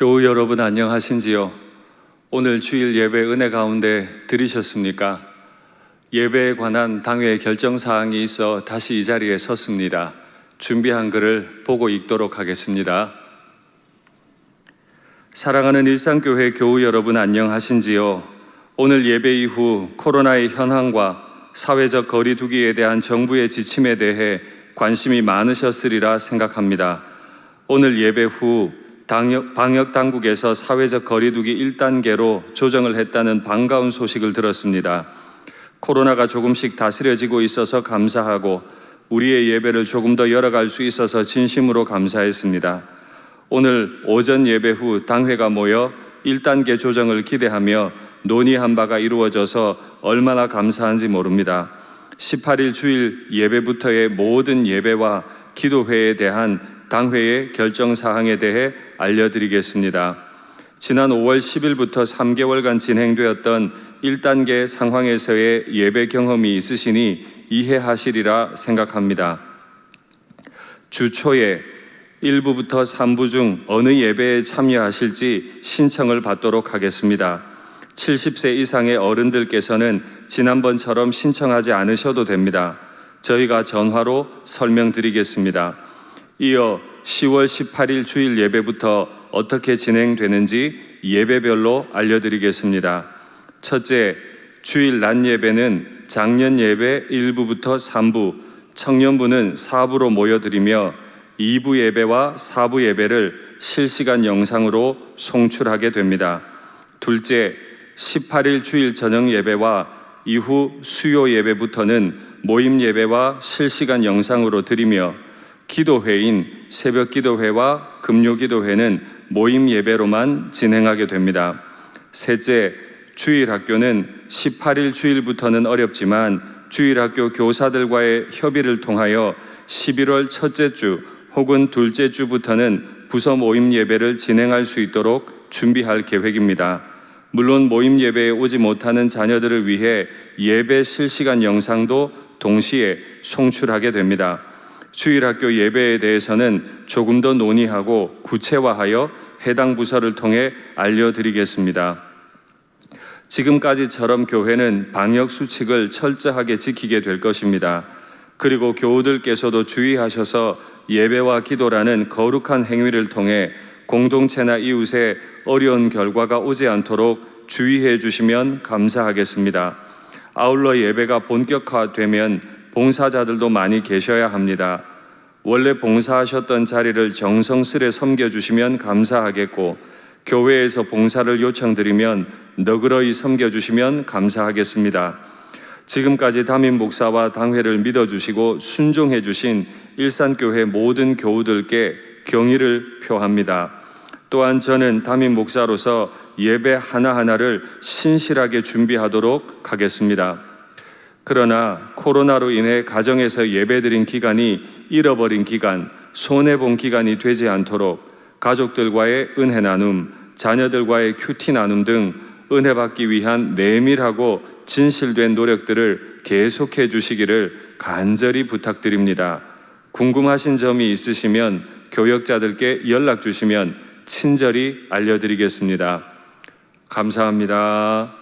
교우 여러분 안녕하신지요? 오늘 주일 예배 은혜 가운데 들으셨습니까? 예배에 관한 당회 결정 사항이 있어 다시 이 자리에 섰습니다. 준비한 글을 보고 읽도록 하겠습니다. 사랑하는 일상교회 교우 여러분 안녕하신지요? 오늘 예배 이후 코로나의 현황과 사회적 거리두기에 대한 정부의 지침에 대해 관심이 많으셨으리라 생각합니다. 오늘 예배 후 방역, 방역 당국에서 사회적 거리두기 1단계로 조정을 했다는 반가운 소식을 들었습니다. 코로나가 조금씩 다스려지고 있어서 감사하고 우리의 예배를 조금 더 열어갈 수 있어서 진심으로 감사했습니다. 오늘 오전 예배 후 당회가 모여 1단계 조정을 기대하며 논의한 바가 이루어져서 얼마나 감사한지 모릅니다. 18일 주일 예배부터의 모든 예배와 기도회에 대한 당회의 결정 사항에 대해 알려드리겠습니다. 지난 5월 10일부터 3개월간 진행되었던 1단계 상황에서의 예배 경험이 있으시니 이해하시리라 생각합니다. 주 초에 1부부터 3부 중 어느 예배에 참여하실지 신청을 받도록 하겠습니다. 70세 이상의 어른들께서는 지난번처럼 신청하지 않으셔도 됩니다. 저희가 전화로 설명드리겠습니다. 이어 10월 18일 주일 예배부터 어떻게 진행되는지 예배별로 알려드리겠습니다. 첫째, 주일 낮 예배는 작년 예배 1부부터 3부, 청년부는 4부로 모여드리며 2부 예배와 4부 예배를 실시간 영상으로 송출하게 됩니다. 둘째, 18일 주일 저녁 예배와 이후 수요 예배부터는 모임 예배와 실시간 영상으로 드리며 기도회인 새벽 기도회와 금요 기도회는 모임 예배로만 진행하게 됩니다. 셋째, 주일 학교는 18일 주일부터는 어렵지만 주일 학교 교사들과의 협의를 통하여 11월 첫째 주 혹은 둘째 주부터는 부서 모임 예배를 진행할 수 있도록 준비할 계획입니다. 물론 모임 예배에 오지 못하는 자녀들을 위해 예배 실시간 영상도 동시에 송출하게 됩니다. 주일학교 예배에 대해서는 조금 더 논의하고 구체화하여 해당 부서를 통해 알려드리겠습니다. 지금까지처럼 교회는 방역 수칙을 철저하게 지키게 될 것입니다. 그리고 교우들께서도 주의하셔서 예배와 기도라는 거룩한 행위를 통해 공동체나 이웃에 어려운 결과가 오지 않도록 주의해 주시면 감사하겠습니다. 아울러 예배가 본격화되면 봉사자들도 많이 계셔야 합니다. 원래 봉사하셨던 자리를 정성스레 섬겨주시면 감사하겠고, 교회에서 봉사를 요청드리면 너그러이 섬겨주시면 감사하겠습니다. 지금까지 담임 목사와 당회를 믿어주시고 순종해주신 일산교회 모든 교우들께 경의를 표합니다. 또한 저는 담임 목사로서 예배 하나하나를 신실하게 준비하도록 하겠습니다. 그러나 코로나로 인해 가정에서 예배드린 기간이 잃어버린 기간, 손해본 기간이 되지 않도록 가족들과의 은혜 나눔, 자녀들과의 큐티 나눔 등 은혜 받기 위한 내밀하고 진실된 노력들을 계속해 주시기를 간절히 부탁드립니다. 궁금하신 점이 있으시면 교역자들께 연락 주시면 친절히 알려드리겠습니다. 감사합니다.